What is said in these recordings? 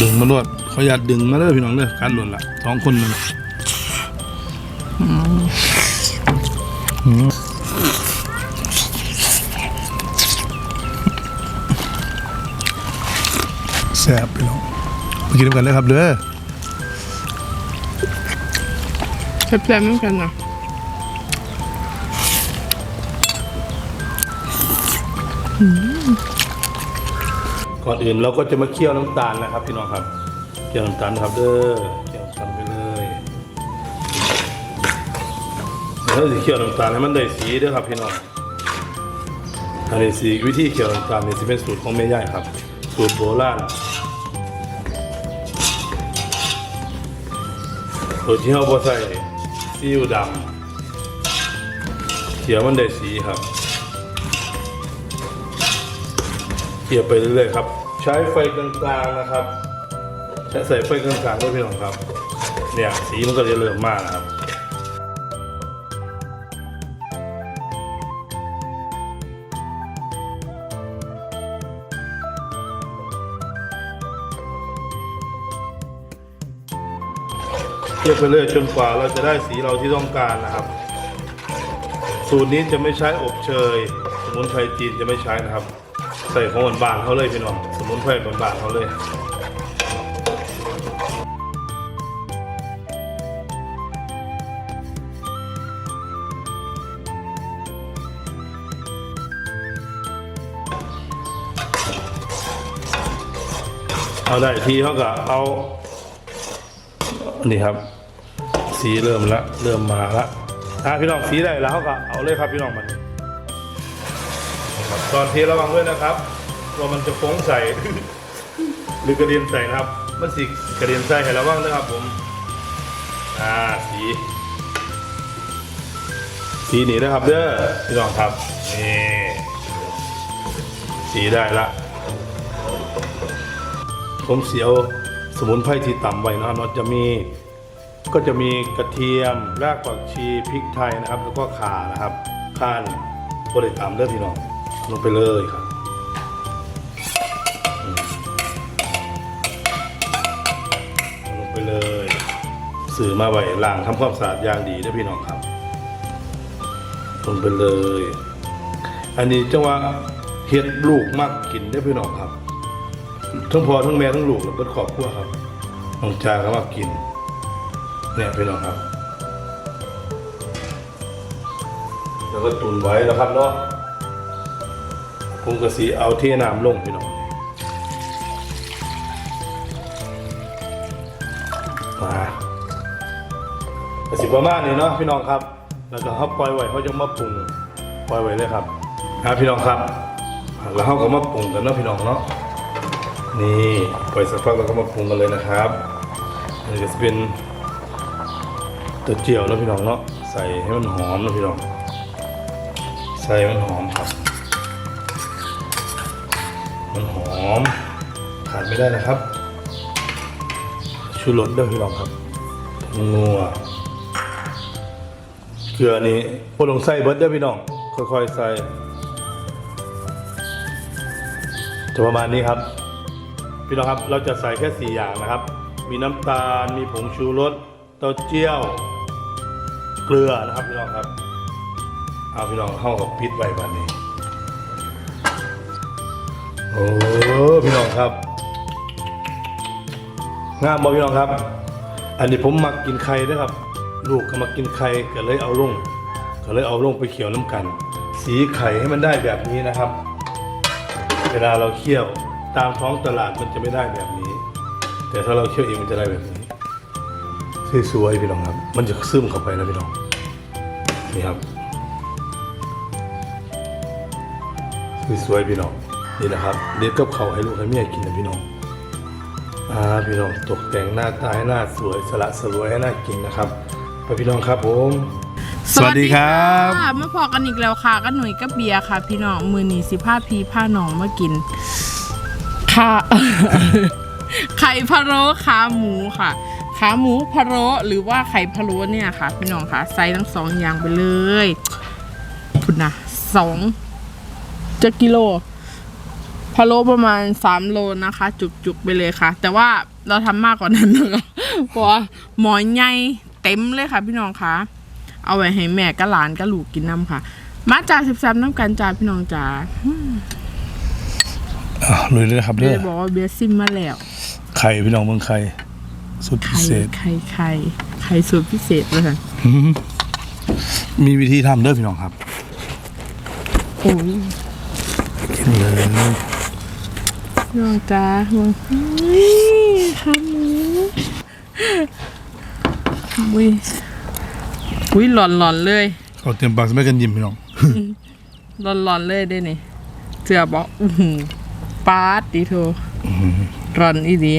ดึงมาลวดเขาอยากดึงมาเลยพี่น้องเด้อการหล่นละสองคนมันอืมแซ่บพี่น้องมากินกันเลยครับเด้อแซ่บๆเหมือนกันนะ ก่อนอื่นเราก็จะมาเคี่ยวน้ำตาลนะครับพี่น้องครับเคี่ยวน้ำตาลครับเด้อเคี่ยวน้ำตาลไปเลยแล้วจะเคี่ยวน้ำตาลให้มันได้สีเด้อครับพี่น้องอันนี้สีวิธีเคี่ยวน้ำตาลนี่จะเป็นสูตรของแม่ย่ายครับ สูตรโบราณโดยที่เราบ่ใส่ซีอิ๊วดำเคี่ยวมันได้สีครับ เขี่ยไปเรื่อยๆครับ ใช้ไฟกลางๆนะครับ ใช้ใส่ไฟกลางๆด้วยพี่น้องครับ เนี่ยสีมันก็จะเริ่มมากนะครับเทียบไปเรื่อยจนกว่าเราจะได้สีเราที่ต้องการนะครับ สูตรนี้จะไม่ใช้อบเชยสมุนไพรจีนจะไม่ใช้นะครับ ใส่ของบานๆเขาเลยพี่น้องสมุนไพรบานๆเขาเลยเอาได้ทีเขาก็เอานี่ครับ สีเริ่มละเริ่มมาละถ้าพี่น้องสีได้แล้วเขาก็เอาเลยครับพี่น้องมัน ตอนเทระวังด้วยนะครับว่ามันจะโค้งใส่ หรือกระเด็นใส่นะครับ มันสีกระเด็นใส่ให้ระวังนะครับผม อ่าสี สีนี้นะครับ เด้อพี่น้องครับนี่สีได้ละ ผมเสียวสมุนไพรที่ต่ำไว้นะครับเนาจะมีก็จะมีกระเทียมรากผักชีพริกไทยนะครับ แล้วก็ข่านะครับข้านบริตามเด้อพี่น้อง ลงไปเลยครับลงไปเลย สื่อมาไว้ล้างทำความสะอาดอย่างดีเด้พี่น้องครับ ลงไปเลย อันนี้จังว่าเห็ดลูกมากกินได้พี่น้องครับ ทั้งพ่อทั้งแม่ทั้งลูกแล้วก็ครอบครัวครับน้องจาเขามากิน เนี่ยพี่น้องครับ แล้วก็ตุนไว้แล้วครับเนาะ ผมก็สีเอาเทน้ำลงพี่น้องมาก็สิประมาณนี้เนาะพี่น้องครับ แล้วก็เขาปล่อยไว้เขาจะมาปรุงปล่อยไว้เลยครับครับพี่น้องครับ แล้วเขาก็มาปรุงกันเนาะพี่น้องเนาะนี่ปล่อยสักพักเราก็มาปรุงกันเลยนะครับนนี้ก็จะเป็นตัวเจียวแล้วพี่น้องเนาะใส่ให้มันหอมนะพี่น้อง ใส่ให้มันหอมครับ อมขาดไม่ได้นะครับ ชูรสด้วยพี่น้องครับนัวเกลือนี่พอลงใส่เบิร์ดด้วยพี่น้อง ค่อยๆใส่จะประมาณนี้ครับ พี่น้องครับเราจะใส่แค่ 4 อย่างนะครับ มีน้ำตาลมีผงชูรสเต้าเจี้ยว เกลือนะครับพี่น้องครับ เอาพี่น้องเข้ากับพริษไว้บ้านนี้ โอ้พี่น้องครับ งามบอพี่น้องครับ อันนี้ผมมักกินไข่ด้วยครับ ลูกก็มากินไข่ก็เลยเอาลงก็เลยเอาลงไปเคี่ยวน้ำกัน สีไข่ให้มันได้แบบนี้นะครับ เวลาเราเคี่ยวตามท้องตลาดมันจะไม่ได้แบบนี้ แต่ถ้าเราเคี่ยวเองมันจะได้แบบนี้สวยๆพี่น้องครับ มันจะซึมเข้าไปนะพี่น้องนี่ครับสวยๆพี่น้อง นี่นะครับเด็ดกับเขาวให้ลูกให้เมียกินนะพี่น้องอ่าพี่น้องตกแต่งหน้าตาให้หน้าสวยสละสลวยให้น่ากินนะครับไปพี่น้องครับผมบค่ะมาพอกันอีกแล้วค่ะก็หนุ่ยก็เบียร์ค่ะ พี่น้องมือนีสิผ้าพีผ้าหนองมากิน ค่ะไข่พะโล้ขาหมูค่ะขาหมูพะโล้หรือว่าไข่พะโล้เนี่ยค่ะ พี่น้องค่ะใส่ทั้งสองอย่างไปเลยพุ่นนะสองจะกิโล พะโล้ประมาณสามโลนะคะ จุกๆไปเลยค่ะ แต่ว่าเราทำมากกว่านั้นนะคะเพราะว่าหมอใหญ่เต็มเลยค่ะ พี่น้องคะเอาไว้ให้แม่กับหลานกับลูกกินน้ำค่ะ มาจ่าสิบสามน้ำกันจ่าพี่น้องจ๋าอะเลยเลยครับเบีเด้ยอร์บอกว่าเบียร์ซิมมาแล้วไข่พี่น้องเมืองไข่สุดพิไข่เศษไข่ไข่ไข่สูตรพิเศษเลยค่ะมีวิธีทำเด้อพี่น้องครับโอ้ยกินเลยพี่ น้องจ๋าห่วงขาหมูอุ้ยอุ้ยหลอนหลอนๆเลยเขาเตรียมปากสมัยกันยิ้มพี่น้องร้อนๆเลยได้นี่เสือบอกอือหือปาดดีโทร้อนอีดี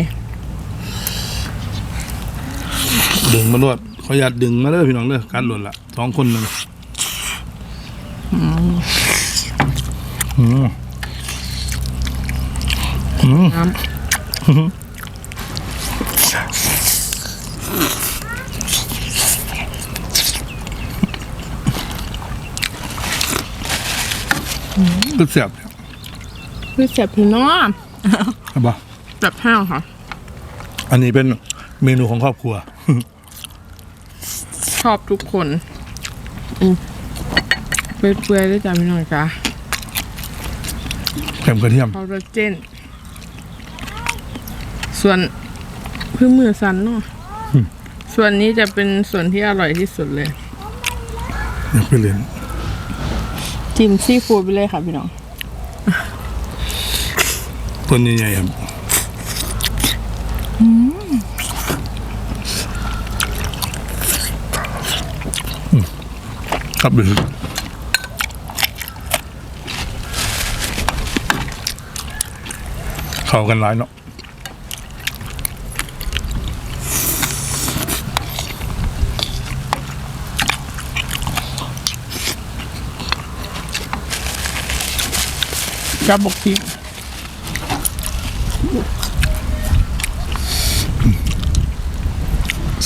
ดึงมาลวดขออยาตดึงมาเด้อพี่น้องเด้อการหล่นละสองคนหนึ่งอืมอืม น้ ก็เสียบเนี่ยำคือเสียบพี่น้องใช่ปะแบบแห้งค่ะ อันนี้เป็นเมนูของครอบครัว ชอบทุกคนอืมเปื่อยๆด้วยจ้ะพี่น้องจ้าแกมกระเทียมคอลลาเจน ส่วนพื้นมือสันเนาะส่วนนี้จะเป็นส่วนที่อร่อยที่สุดเลยอยากไปเรียน จิ้มซีฟู้ดไปเลยค่ะพี่น้องต้นใหญ่ๆครับครับเลยเข้ากันหลายเนาะ กับบกพริก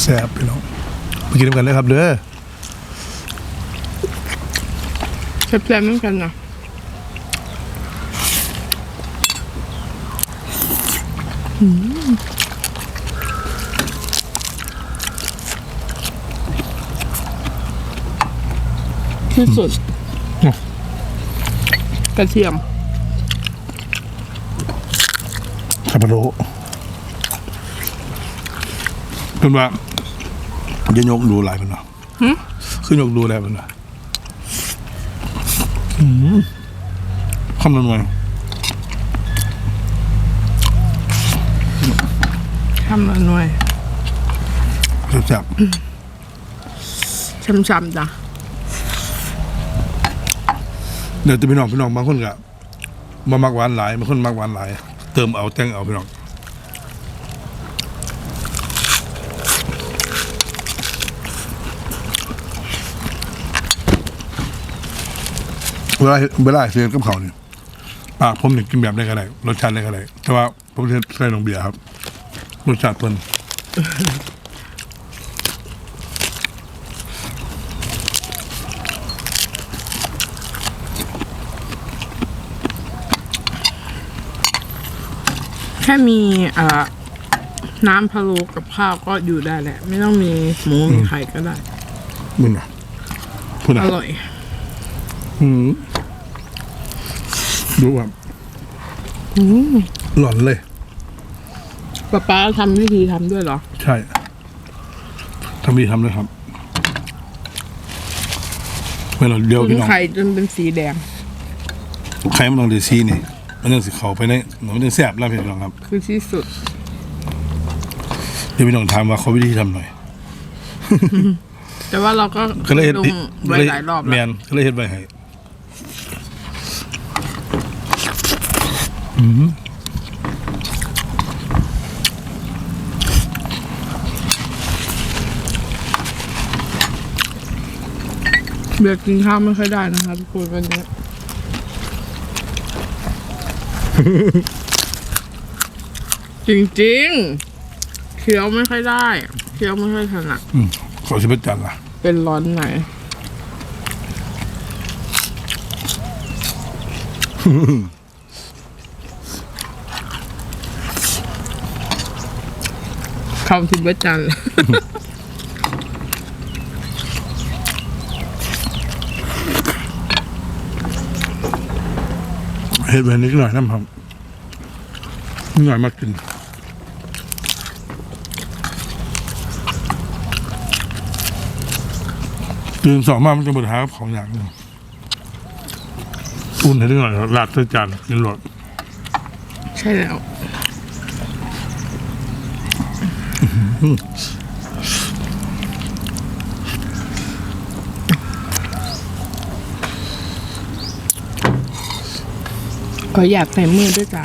แซ่บพี่น้องมากินกันเลยครับเด้อแซ่บๆเหมือนกันนะอืมที่สุดกระเทียม คาปาโรเป็นว่าจะยกดูหลายเป็นเนาะคือยกดูแล้วเป็นเนาะอืมคำนวณไงทำมาหน่อยแซ่บช้ำๆจ้ะๆเดี๋ยวจะพี่น้องพี่น้องบางคนก็มามักหวานหลายบางคนมักหวานหลาย เติมเอาแต่งเอาพี่น้องเวลาเวลาเสียกับเขาวเนี่ยปากผมเนี่ยกินแบบได้ก็ได้รสชาติได้ก็ได้แต่ว่าผมจะใส่ลงเบียร์ครับรสชาติเพิ่น แค่มีเอ่อน้ำพะโล้กับข้าวก็อยู่ได้แหละ ไม่ต้องมีหมูมีไข่ก็ได้ มึงอะพูดออะร่อย อืมดูแบบหลอนเลย ป๊าป๊าทำวิธีทำด้วยเหรอ ใช่ทำดีทำเลยครับเมื่อเราเดียวตุ๋พี่นน้องไข่จนเป็นสีแดงไข่มันลองเดซีนี่ มันยังสิเขาไปในมันยังแสบแล้วพี่น้องครับ คือที่สุด เดี๋ยวพี่น้องถามว่าเขาวิธีทำหน่อยแต่ว่าเราก็ก็เลยเฮ็ดลงไว้หลายรอบแมแล้วนก็เลยเฮ็ดไว้ให้เบียร์กินข้าวไม่ค่อยได้นะคะทุกคนวันนี้ จริงๆเคี้ยวไม่ค่อยได้เคี้ยวไม่ค่อยถนัดอืมขอชิมจันล่ะ เป็นร้อนไหน คำทิมเบอร์จัน เห็ดไว้นิดหน่อยนะครับนิดหน่อยมากินตื่นสองมามันจะบดหาของอย่างหนึงอุ่นให้นิดหน่อยลาดใส่จานกินรสใช่แล้ว ขออยากใส่มือด้วยจ้ะ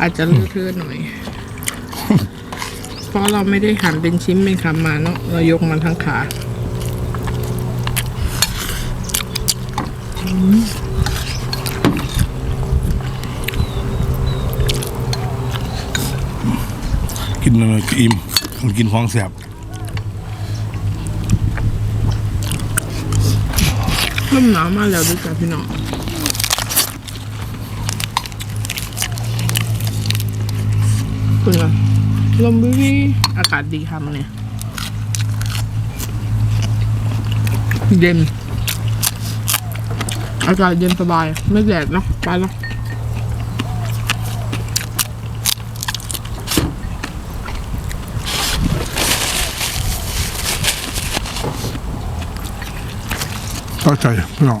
อาจจะเลอะเทอะหน่อย เพราะเราไม่ได้หั่นเป็นชิ้นเป็นคำมาเนาะเรายกมันทั้งขากินอะไรก็อิ่มมันกินของแสบลมหนาวมาแล้วด้วยจ้ะพี่น้อง คุณล่ะลมวิวอากาศดีค่ะมันเนี่ยเย็น อากาศเย็นสบาย ไม่แดดเนาะไปแล้วเข้าใจพี่น้อง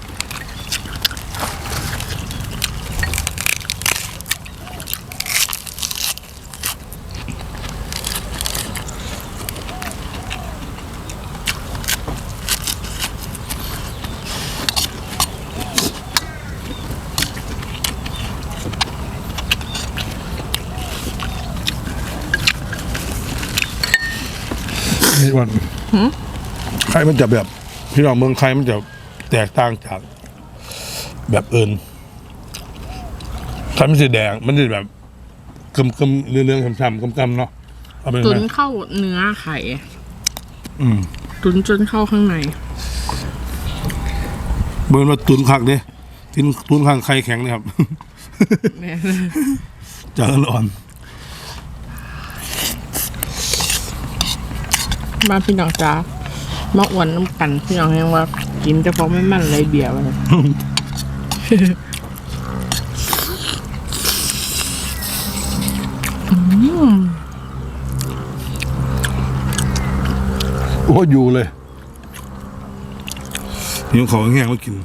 นี่วัน ไข่มันจะแบบพี่น้องเมืองไทยมันจะแตกต่างจากแบบอื่นไข่มันจะแดง มันจะแบบกำกำเรื่องๆช้ำๆกำๆเนาะเอาเป็นตุไหนมเข้าเนื้อไข่อืมตุนจนเข้าข้างในเบิ่งว่าตุนคักเด้ทินตุนข้างไข่แข็งเลยครับแม่จากอ่อนมาพี่น้องจ้า มาอ้วนน้ำกันพี่น้องแห้งว่า กินแต่พอไม่มันเลยเบียร์มาเลยโอ้อยู่เลยนี่ของแห้งมากิน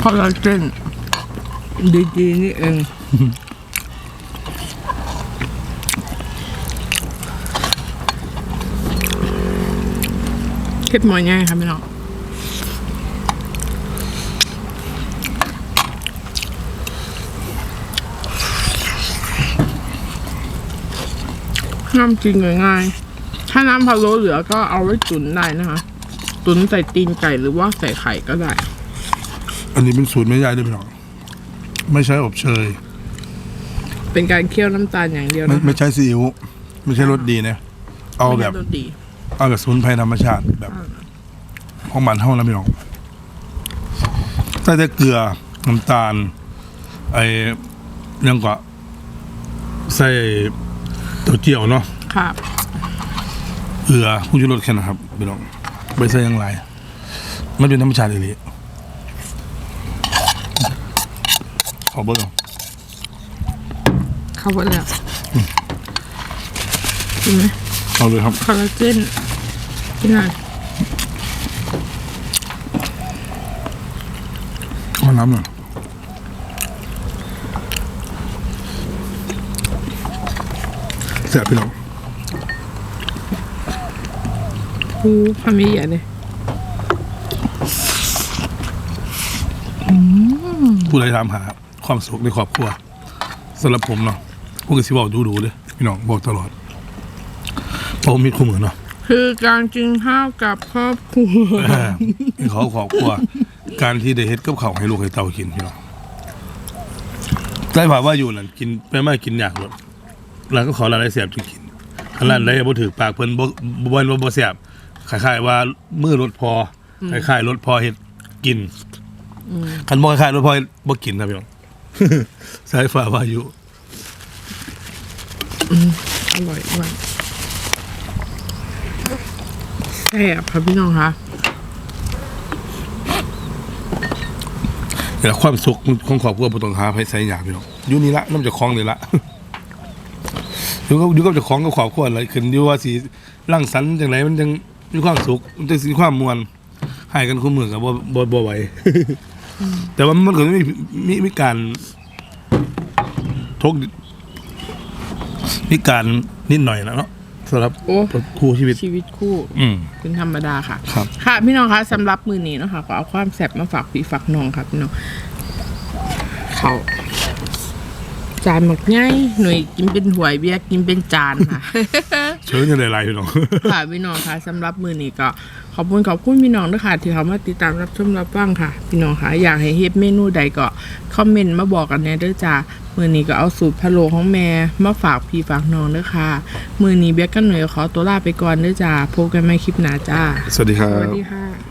คอลลาเจนดีๆนี่เอง ค็ดหมอยง่ายครับพี่น้องน้ำจริงง่ายๆถ้าน้ำพะโล้เหลือก็เอาไว้ตุ๋นได้นะคะตุ๋นใส่ตีนไก่หรือว่าใส่ไข่ก็ได้ อันนี้เป็นสูตรแม่ยายด้วยพี่น้องไม่ใช่อบเชย เป็นการเคี่ยวน้ำตาลอย่างเดียวไม่นะไม่ใช่ซีอิ๊วไม่ใช่รสดีนะ เอาแบบ ไม่ใช่รสดี เอาแบบสมุนไพรธรรมชาติแบบของมันเท่านั้นพี่น้องใส่แต่เกลือน้ำตาล ไอ้เรื่องก็ใส่เต้าเจี้ยวเนาะครับ เกลือผู้ชูรสแค่นั้นครับพี่น้องไม่ใส่อยังไรมันเป็นธรรมชาติเลย ขอเบอร์ก่อนเข้าไปแล้วกินไหมเอาเลยครับ คอลลาเจน กินหน่อยเอาน้ำหน่อยแซ่บพี่น้องกูทำไม่ใหญ่เลยผู้ใดถามหาความสุขในครอบครัวสำหรับผมเนาะพวกก็สิบอกดูดูๆเลยพี่น้องบอกตลอดเพราะผมมีคู่มือเนาะ คือการกินข้าวกับครอบครัวเออเป็นขอครอบครัว การที่ได้เฮ็ดกับข้าวให้ลูกให้เต้ากินพี่น้องได้ผ่าว่าอยู่นั่นกินไปมากินยากหมดร้านก็ขอร้านได้เสียบจึงกินถ้าร้านใดบ่ถือปากเพิ่นบ่บ่บ่บ่บ่เสียบคล้ายๆว่ามือรถพออคล้ายๆรถพอเฮ็ดกินคันบ่คล้ายๆรถพอเฮ็ดบ่กินครับพี่น้องสายฟ้าว่าอยู่อร่อยมาก แซ่บค่ะพี่น้องคะแต่ละความสุขของครอบครัวบ่ต้องหาไผใส่ยากพี่น้องอยู่นี่ละนำจากของนี่ละอยู่กับอยู่กับเจ้าของกับครอบครัวอะไรขึ้นอยู่ว่าสิรังสรรค์จังไดมันจังมีความสุขมันจังสิมีความมวนให้กันคู่มือก็บ่บ่บ่ไหวแต่ว่ามันก็มีมีมีการทกมีการนิดหน่อยนะเนาะ สำหรับโอ้ คู่ชีวิต ชีวิตคู่ อืม เป็นธรรมดาค่ะ ครับ ค่ะพี่น้องคะสำหรับมือนี้เนาะคะก็เอาความแซ่บมาฝากพี่ฝากน้องค่ะพี่น้องเขาจานหมักง่ายหน่วยกินเป็นหวยเบียร์กินเป็นจานค่ะ เชิญกันหลายๆพี่น้อง ค่ะพี่น้องค่ะสำหรับมือนี้ก็ ขอบคุณขอบคุณพี่น้องด้วยค่ะ ที่เขามาติดตามรับชมรับฟังค่ะ พี่น้องค่ะอยากให้เฮ็ดเมนูใดก็คอมเมนต์มาบอกกันแน่เด้อจ้ามือนี้ก็เอาสูตรพะโล้ของแม่มาฝากพี่ฝากน้องเด้อค่ะ มือนี้เบียกกันหน่อยขอตัวลาไปก่อนเด้อจ้าพบกันใหม่คลิปหน้าจ้า สวัสดีครัสวัสบดีค่ะ